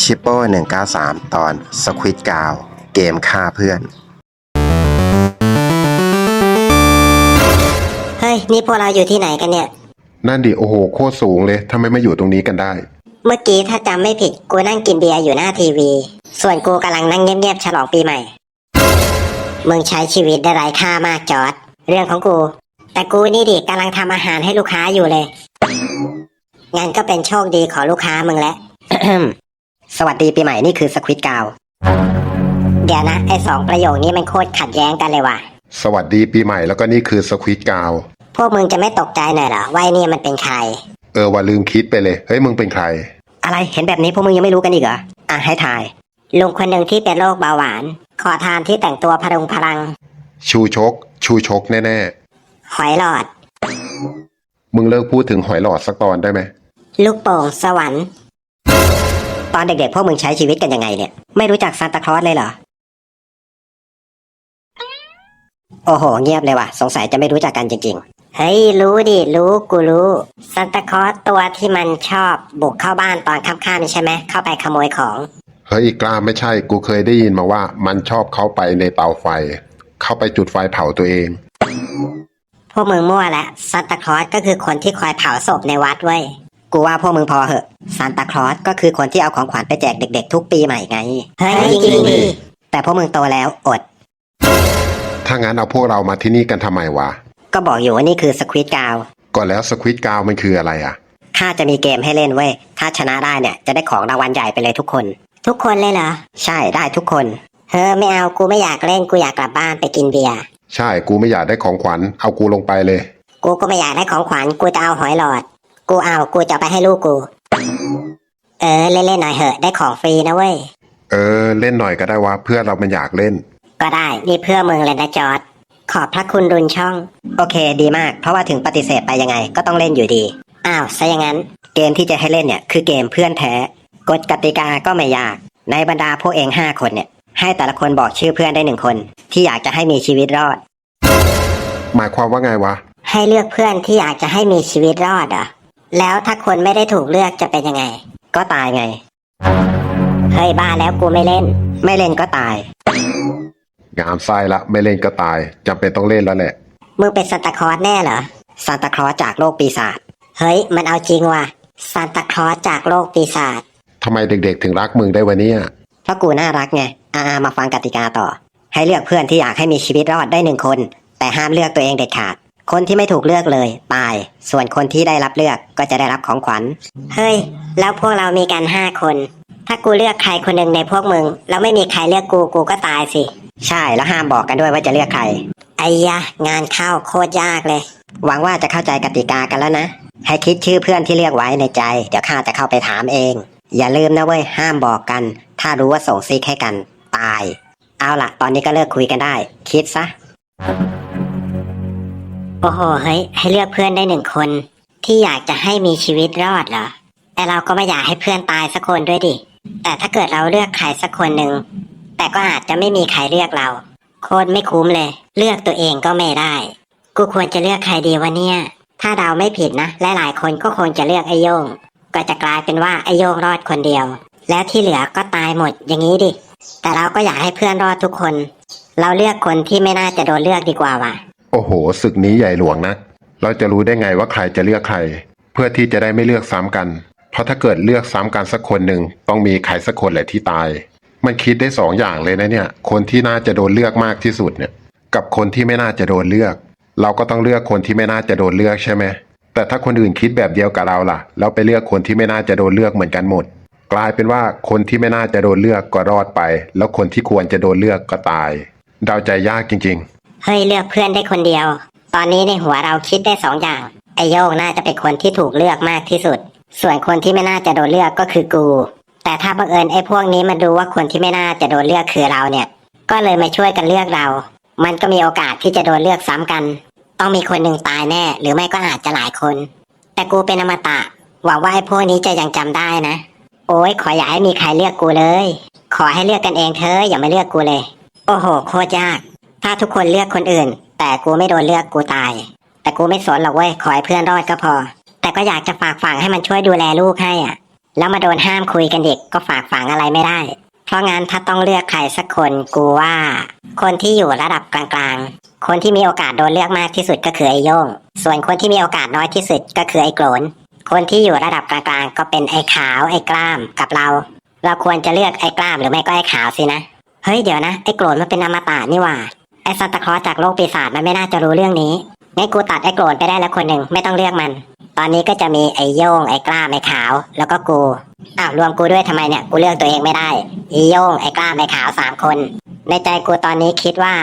ชิปโป้193 ตอนสควิตกาว เกมฆ่าเพื่อน เฮ้ย นี่พวกเราอยู่ที่ไหนกันเนี่ย นั่นดิโอ้โหโคตรสูงเลยทำไมมาอยู่ตรงนี้กันได้ เมื่อกี้ถ้าจำไม่ผิดกูนั่งกินเบียร์อยู่หน้าทีวี ส่วนกูกำลังนั่งเงียบๆฉลองปีใหม่ มึงใช้ชีวิตได้ไร้ค่ามากจอร์ดเรื่องของกู แต่กูนี่ดิกำลังทำอาหารให้ลูกค้าอยู่เลยงั้นก็เป็นโชคดีของลูกค้ามึงแล้ว สวัสดีปีใหม่นี่คือสควิตกาวเดี๋ยวนะไอ้สองประโยคนี้มันโคตรขัดแย้งกันเลยว่ะ สวัสดีปีใหม่แล้วก็นี่คือสควิตกาว พวกมึงจะไม่ตกใจหน่อยเหรอว่าไอ้นี่มันเป็นใคร เออว่าลืมคิดไปเลย เฮ้ยมึงเป็นใคร อะไรเห็นแบบนี้พวกมึงยังไม่รู้กันอีกเหรออะให้ถ่ายลุงคนหนึ่งที่เป็นโรคเบาหวาน ขอทานที่แต่งตัวพรุงพลัง ชูชก ชูชกแน่หอยหลอด ๆ มึงเลิกพูดถึงหอยหลอดสักตอนได้ไหมลูกโป่งสวรรค์ ตอนเด็กๆพวกมึงใช้ชีวิตกันยังไงเนี่ย ไม่รู้จักซานตาคลอสเลยเหรอ โอ้โห เงียบเลยว่ะ สงสัยจะไม่รู้จักกันจริงๆเฮ้ย รู้ดิ รู้กูรู้ซานตาคลอสตัวที่มันชอบบุกเข้าบ้านตอนค่ำๆใช่ไหมเข้าไปขโมยของ เฮ้ยกล้าไม่ใช่กูเคยได้ยินมาว่า มันชอบเข้าไปในเตาไฟ เข้าไปจุดไฟเผาตัวเอง พวกมึงมั่วแล้วซานตาคลอสก็คือคนที่คอยเผาศพในวัดเว้ย กูว่าพวกมึงพอเหอะซานตาคลอสก็คือคนที่เอาของขวัญไปแจกเด็ก ๆ ทุกปีใหม่ไงเฮ้ยจริงดิแต่พวกมึงโตแล้วอด ถ้างั้นเอาพวกเรามาที่นี่กันทำไมวะ ก็บอกอยู่ว่านี่คือสควิตกาวก็แล้วสควิตกาวมันคืออะไรอะ ข้าจะมีเกมให้เล่นเว้ย ถ้าชนะได้เนี่ยจะได้ของรางวัลใหญ่ไปเลยทุกคน ทุกคนเลยเหรอ ใช่ได้ทุกคน เฮ้อไม่เอากูไม่อยากเล่นกูอยากกลับบ้านไปกินเบียร์ใช่กูไม่อยากได้ของขวัญเอากูลงไปเลย กูก็ไม่อยากได้ของขวัญกูจะเอาหอยหลอด กูเอา กูจะเอาไปให้ลูกกู เออ เล่นๆหน่อยเหอะ ได้ของฟรีนะเว้ย เออ เล่นหน่อยก็ได้วะเพื่อนเรามันอยากเล่น ก็ได้ นี่เพื่อมึงเลยนะจอร์ดขอบพระคุณรุนช่อง โอเค ดีมาก เพราะว่าถึงปฏิเสธไปยังไงก็ต้องเล่นอยู่ดี อ้าวซะอย่างนั้น เกมที่จะให้เล่นเนี่ย คือเกมเพื่อนแท้ กฎกติกาก็ไม่ยาก ในบรรดาพวกเองห้าคนเนี่ย ให้แต่ละคนบอกชื่อเพื่อนได้หนึ่งคน ที่อยากจะให้มีชีวิตรอด หมายความว่าไงวะ ให้เลือกเพื่อนที่อยากจะให้มีชีวิตรอดเหรอ แล้วถ้าคนไม่ได้ถูกเลือกจะเป็นยังไง ก็ตายไง เฮ้ยบ้าแล้วกูไม่เล่น ไม่เล่นก็ตาย งามไส้ละไม่เล่นก็ตายจำเป็นต้องเล่นแล้วแหละ มึงเป็นซานตาคลอสแน่เหรอซานตาคลอสจากโลกปีศาจเฮ้ย มันเอาจริงว่ะซานตาคลอสจากโลกปีศาจทำไมเด็กๆ ถึงรักมึงได้วันนี้เพราะกูน่ารักไงอ่ามาฟังกติกาต่อ ให้เลือกเพื่อนที่อยากให้มีชีวิตรอดได้หนึ่งคน แต่ห้ามเลือกตัวเองเด็ดขาด คนที่ไม่ถูกเลือกเลย ตาย ส่วนคนที่ได้รับเลือกก็จะได้รับของขวัญ เฮ้ย แล้วพวกเรามีกันห้าคน ถ้ากูเลือกใครคนหนึ่งในพวกมึง แล้วไม่มีใครเลือกกูกูก็ตายสิ ใช่แล้วห้ามบอกกันด้วยว่าจะเลือกใคร ไอ้ยะ งานเข้าโคตรยากเลย หวังว่าจะเข้าใจกติกากันแล้วนะ ให้คิดชื่อเพื่อนที่เลือกไว้ในใจ เดี๋ยวข้าจะเข้าไปถามเอง อย่าลืมนะเว้ย ห้ามบอกกัน ถ้ารู้ว่าส่งซิกให้กัน ตาย เอาล่ะตอนนี้ก็เลิกคุยกันได้ คิดซะ โอ้โหเฮ้ยให้เลือกเพื่อนได้หนึ่งคน ที่อยากจะให้มีชีวิตรอดเหรอแต่เราก็ไม่อยากให้เพื่อนตายสักคนด้วยดิ แต่ถ้าเกิดเราเลือกใครสักคนหนึ่งแต่ก็อาจจะไม่มีใครเลือกเรา โคตรไม่คุ้มเลย เลือกตัวเองก็ไม่ได้ กูควรจะเลือกใครดีวะเนี่ย ถ้าเดาไม่ผิดนะและหลายคนก็คงจะเลือกไอโยง ก็จะกลายเป็นว่าไอโยงรอดคนเดียว แล้วที่เหลือก็ตายหมดอย่างนี้ดิ แต่เราก็อยากให้เพื่อนรอดทุกคน เราเลือกคนที่ไม่น่าจะโดนเลือกดีกว่าว่ะ โอ้โหศึกนี้ใหญ่หลวงนะ เราจะรู้ได้ไงว่าใครจะเลือกใคร เพื่อที่จะได้ไม่เลือกซ้ำกัน เพราะถ้าเกิดเลือกซ้ำกันสักคนหนึ่งต้องมีใครสักคนแหละที่ตาย มันคิดได้สองอย่างเลยนะเนี่ย คนที่น่าจะโดนเลือกมากที่สุดเนี่ย กับคนที่ไม่น่าจะโดนเลือก เราก็ต้องเลือกคนที่ไม่น่าจะโดนเลือกใช่ไหมแต่ถ้าคนอื่นคิดแบบเดียวกับเราล่ะ แล้วไปเลือกคนที่ไม่น่าจะโดนเลือกเหมือนกันหมด กลายเป็นว่าคนที่ไม่น่าจะโดนเลือกก็รอดไป แล้วคนที่ควรจะโดนเลือกก็ตาย เดาใจยากจริง ๆ เฮ้ยเลือกเพื่อนได้คนเดียว ตอนนี้ในหัวเราคิดได้สองอย่าง ไอโยงน่าจะเป็นคนที่ถูกเลือกมากที่สุด ส่วนคนที่ไม่น่าจะโดนเลือกก็คือกู แต่ถ้าบังเอิญไอพวกนี้มาดูว่าคนที่ไม่น่าจะโดนเลือกคือเราเนี่ย ก็เลยมาช่วยกันเลือกเรา มันก็มีโอกาสที่จะโดนเลือกซ้ำกัน ต้องมีคนหนึ่งตายแน่ หรือไม่ก็อาจจะหลายคน แต่กูเป็นอมตะ หวังว่าไอพวกนี้จะยังจำได้นะ โอ้ยขออย่าให้มีใครเลือกกูเลย ขอให้เลือกกันเองเธออย่ามาเลือกกูเลย โอ้โห โคตรยาก ถ้าทุกคนเลือกคนอื่น แต่กูไม่โดนเลือกกูตาย แต่กูไม่สนหรอกเว้ยขอให้เพื่อนรอดก็พอ แต่ก็อยากจะฝากฝังให้มันช่วยดูแลลูกให้อะ แล้วมาโดนห้ามคุยกันเด็กก็ฝากฝังอะไรไม่ได้ เพราะงั้นถ้าต้องเลือกใครสักคนกูว่า คนที่อยู่ระดับกลางๆ คนที่มีโอกาสโดนเลือกมากที่สุดก็คือไอ้โย่งส่วนคนที่มีโอกาสน้อยที่สุดก็คือไอ้โกรนคนที่อยู่ระดับกลางๆ ก็เป็นไอ้ขาวไอ้กล้ามกับเรา เราควรจะเลือกไอ้กล้ามหรือไม่ก็ไอ้ขาวสินะ เฮ้ยเดี๋ยวนะไอ้โกรนมันเป็นอมตะนี่ว่า ไอ้ซานตาคลอสจากโลกปีศาจมันไม่น่าจะรู้เรื่องนี้งั้นกูตัดไอ้โกรนไปได้แล้วคนหนึ่งไม่ต้องเลือกมัน ตอนนี้ก็จะมีไอ้โย่งไอ้กล้าไอ้ขาว แล้วก็กูอ้าวรวมกูด้วยทำไมเนี่ยกูเลือกตัวเองไม่ได้ไอ้โย่งไอ้กล้าไอ้ขาวสามคน ในใจกูตอนนี้คิดว่า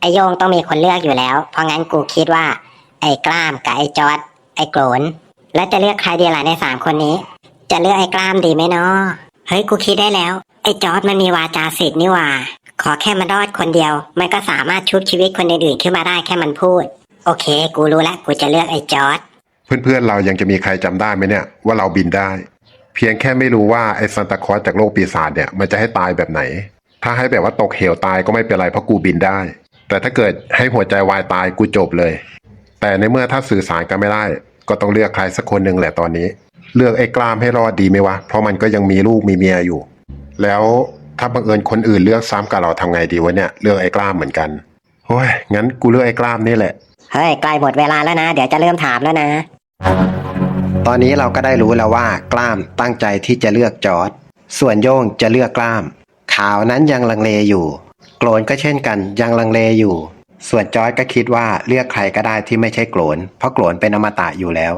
ไอ้โย่งต้องมีคนเลือกอยู่แล้ว เพราะงั้นกูคิดว่า ไอ้กล้ามกับไอ้จอดไอ้โกรนแล้วจะเลือกใครดีล่ะในสามคนนี้ จะเลือกไอ้กล้ามดีไหมเนาะเฮ้ยกูคิดได้แล้ว ไอ้จอดมันมีวาจาสิทธิ์นี่ว่า อแค่มันรอดคนเดียว มันก็สามารถชุบชีวิตคนอื่นๆขึ้นมาได้แค่มันพูด โอเค กูรู้แล้วกูจะเลือกไอ้จอร์ดเพื่อนๆเรายังจะมีใครจำได้ไหมเนี่ยว่าเราบินได้ เพียงแค่ไม่รู้ว่าไอ้ซันตาคอสจากโลกปีศาจเนี่ยมันจะให้ตายแบบไหน ถ้าให้แบบว่าตกเหวตายก็ไม่เป็นไรเพราะกูบินได้ แต่ถ้าเกิดให้หัวใจวายตายกูจบเลย แต่ในเมื่อถ้าสื่อสารกันไม่ได้ ก็ต้องเลือกใครสักคนหนึ่งแหละตอนนี้ เลือกไอ้กล้ามให้รอดดีไหมวะเพราะมันก็ยังมีลูกมีเมียอยู่ แล้ว ถ้าบังเอิญคนอื่นเลือกซ้ำกับเราทำไงดีวะเนี่ยเลือกไอ้กล้ามเหมือนกันโอ้ยงั้นกูเลือกไอ้กล้ามนี่แหละ เฮ้ยใกล้หมดเวลาแล้วนะ เดี๋ยวจะเริ่มถามแล้วนะ ตอนนี้เราก็ได้รู้แล้วว่ากล้ามตั้งใจที่จะเลือกจอร์ดส่วนโย่งจะเลือกกล้าม ขาวนั้นยังลังเลอยู่ โกรนก็เช่นกันยังลังเลอยู่ ส่วนจอร์ดก็คิดว่าเลือกใครก็ได้ที่ไม่ใช่โกรนเพราะโกรนเป็นอมตะอยู่แล้ว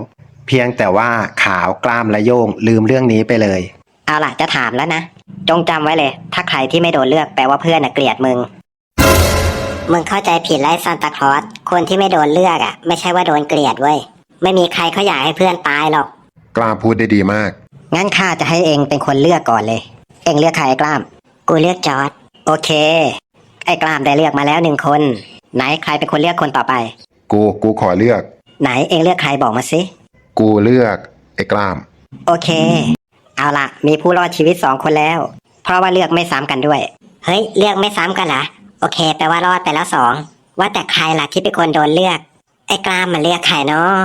เพียงแต่ว่าขาวกล้ามและโย่งลืมเรื่องนี้ไปเลย เอาล่ะจะถามแล้วนะ จงจำไว้เลย ถ้าใครที่ไม่โดนเลือกแปลว่าเพื่อนน่ะเกลียดมึง มึงเข้าใจผิดไล่ซานตาคลอสคนที่ไม่โดนเลือกอะ ไม่ใช่ว่าโดนเกลียดเว้ย ไม่มีใครเขาอยากให้เพื่อนตายหรอก กล้ามพูดได้ดีมาก งั้นข้าจะให้เองเป็นคนเลือกก่อนเลย เองเลือกใครไอ้กล้าม กูเลือกจอร์ดโอเค ไอ้กล้ามได้เลือกมาแล้วหนึ่งคน ไหนใครเป็นคนเลือกคนต่อไป กูกูขอเลือก ไหนเองเลือกใครบอกมาสิ กูเลือกไอ้กล้าม โอเค เอาละมีผู้รอดชีวิตสองคนแล้ว เพราะว่าเลือกไม่ซ้ำกันด้วย เฮ้ย เลือกไม่ซ้ำกันเหรอ โอเค แปลว่ารอดไปแล้วสอง ว่าแต่ใครล่ะที่เป็นคนโดนเลือก ไอ้กล้ามมันเลือกใครเนาะ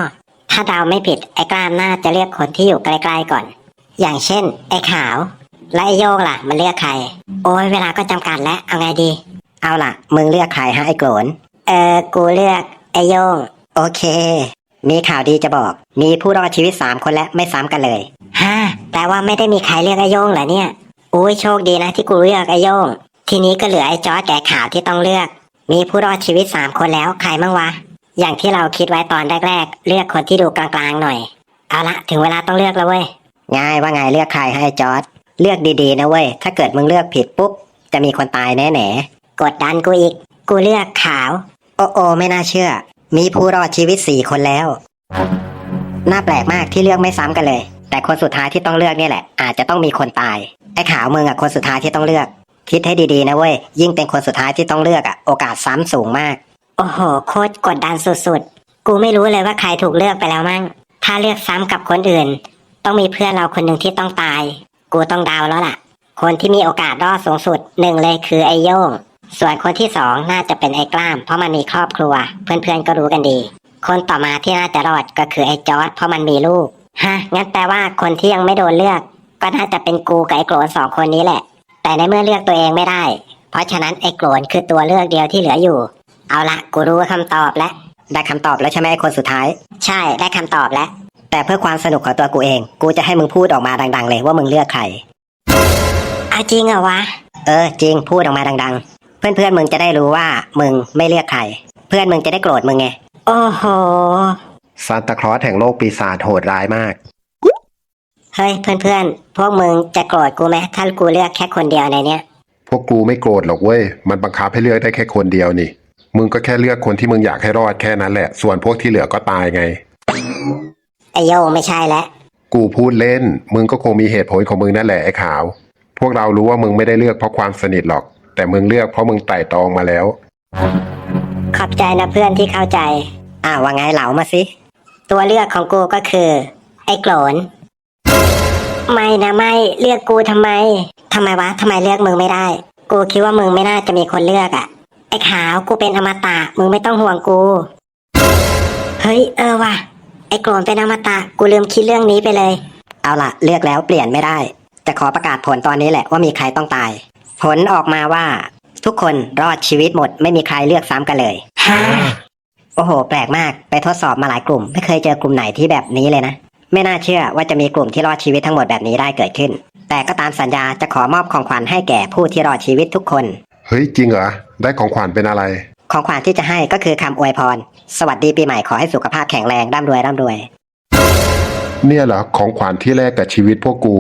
ถ้าเดาไม่ผิด ไอ้กล้ามน่าจะเลือกคนที่อยู่ใกล้ๆก่อน อย่างเช่น ไอ้ขาว และไอ้โยงล่ะ มันเลือกใคร โอ้ยเวลาก็จำกัดแล้ว เอาไงดี เอาล่ะ มึงเลือกใครฮะไอ้โกรนเออ กูเลือก ไอ้โยง โอเค มีข่าวดีจะบอก มีผู้รอดชีวิตสามคนและไม่ซ้ำกันเลยฮ่า แปลว่าไม่ได้มีใครเลือกไอ้โยงเหรอเนี่ยอุ้ยโชคดีนะที่กูเลือกไอ้โยง ทีนี้ก็เหลือไอ้จอร์ดแก่ขาวที่ต้องเลือก มีผู้รอดชีวิตสามคนแล้วใครมั่งวะ อย่างที่เราคิดไว้ตอนแรกๆ เลือกคนที่ดูกลางๆหน่อย เอาละถึงเวลาต้องเลือกแล้วเว้ย ง่ายว่าไงเลือกใครให้จอร์ดเลือกดีๆนะเว้ย ถ้าเกิดมึงเลือกผิดปุ๊บ จะมีคนตายแน่ๆกดดันกูอีก กูเลือกขาว โอ้โอไม่น่าเชื่อ มีผู้รอดชีวิตสี่คนแล้ว น่าแปลกมากที่เลือกไม่ซ้ำกันเลย แต่คนสุดท้ายที่ต้องเลือกเนี่ยแหละ อาจจะต้องมีคนตาย ไอ้ขาวมึงอะคนสุดท้ายที่ต้องเลือก คิดให้ดีๆนะเว้ย ยิ่งเป็นคนสุดท้ายที่ต้องเลือกอะโอกาสซ้ำสูงมาก โอ้โห โคตรกดดันสุดๆ กูไม่รู้เลยว่าใครถูกเลือกไปแล้วมั่ง ถ้าเลือกซ้ำกับคนอื่น ต้องมีเพื่อนเราคนหนึ่งที่ต้องตาย กูต้องเดาวแล้วล่ะ คนที่มีโอกาสรอดสูงสุดหนึ่งเลยคือไอ้โย่ง ส่วนคนที่สองน่าจะเป็นไอ้กล้าม เพราะมันมีครอบครัว เพื่อนๆก็รู้กันดี คนต่อมาที่น่าจะรอดก็คือไอ้จอร์ดเพราะมันมีลูก ฮะงั้นแปลว่าคนที่ยังไม่โดนเลือก ก็น่าจะเป็นกูกับไอ้โกรนสองคนนี้แหละ แต่ในเมื่อเลือกตัวเองไม่ได้ เพราะฉะนั้นไอ้โกรนคือตัวเลือกเดียวที่เหลืออยู่ เอาละกูรู้คำตอบแล้ว ได้คำตอบแล้วใช่ไหมไอ้คนสุดท้าย ใช่ได้คำตอบแล้ว แต่เพื่อความสนุกของตัวกูเอง กูจะให้มึงพูดออกมาดัง ๆ เลยว่ามึงเลือกใคร อาจริงเหรอวะ เออจริงพูดออกมาดัง ๆ เพื่อนๆมึงจะได้รู้ว่ามึงไม่เลือกใคร เพื่อนมึงจะได้โกรธมึงไง โอ้โห ซานตาคลอสแห่งโลกปีศาจโหดร้ายมาก เฮ้ยเพื่อนๆ พวกมึงจะโกรธกูไหมถ้ากูเลือกแค่คนเดียวในเนี้ย พวกกูไม่โกรธหรอกเว้ย มันบังคับให้เลือกได้แค่คนเดียวนี่ มึงก็แค่เลือกคนที่มึงอยากให้รอดแค่นั้นแหละ ส่วนพวกที่เหลือก็ตายไง ไอโยงไม่ใช่แล้ว กูพูดเล่น มึงก็คงมีเหตุผลของมึงนั่นแหละไอ้ขาว พวกเรารู้ว่ามึงไม่ได้เลือกเพราะความสนิทหรอก แต่มึงเลือกเพราะมึงไต่ตรองมาแล้ว ขอบใจนะเพื่อนที่เข้าใจ อ่าว่าไงเหลามาสิ ตัวเลือกของกูก็คือ ไอ้โกรนไม่นะไม่เลือกกูทำไมทำไมวะทำไมเลือกมึงไม่ได้ กูคิดว่ามึงไม่น่าจะมีคนเลือกอะ่ะ ไอ้ขาวกูเป็นอมตะมึงไม่ต้องห่วงกู เฮ้ยเออว่ะ ไอ้โกรนเป็นอมตะกูลืมคิดเรื่องนี้ไปเลย เอาละเลือกแล้วเปลี่ยนไม่ได้ จะขอประกาศผลตอนนี้แหละว่ามีใครต้องตาย ผลออกมาว่า ทุกคนรอดชีวิตหมดไม่มีใครเลือกซ้ำกันเลย โอ้โห แปลกมาก ไปทดสอบมาหลายกลุ่ม ไม่เคยเจอกลุ่มไหนที่แบบนี้เลยนะ ไม่น่าเชื่อว่าจะมีกลุ่มที่รอดชีวิตทั้งหมดแบบนี้ได้เกิดขึ้น แต่ก็ตามสัญญาจะขอมอบของขวัญให้แก่ผู้ที่รอดชีวิตทุกคน เฮ้ยจริงเหรอ ได้ของขวัญเป็นอะไร ของขวัญที่จะให้ก็คือคำอวยพร สวัสดีปีใหม่ขอให้สุขภาพแข็งแรงร่ำรวยร่ำรวย เนี่ยเหรอของขวัญที่แลกกับชีวิตพวกกู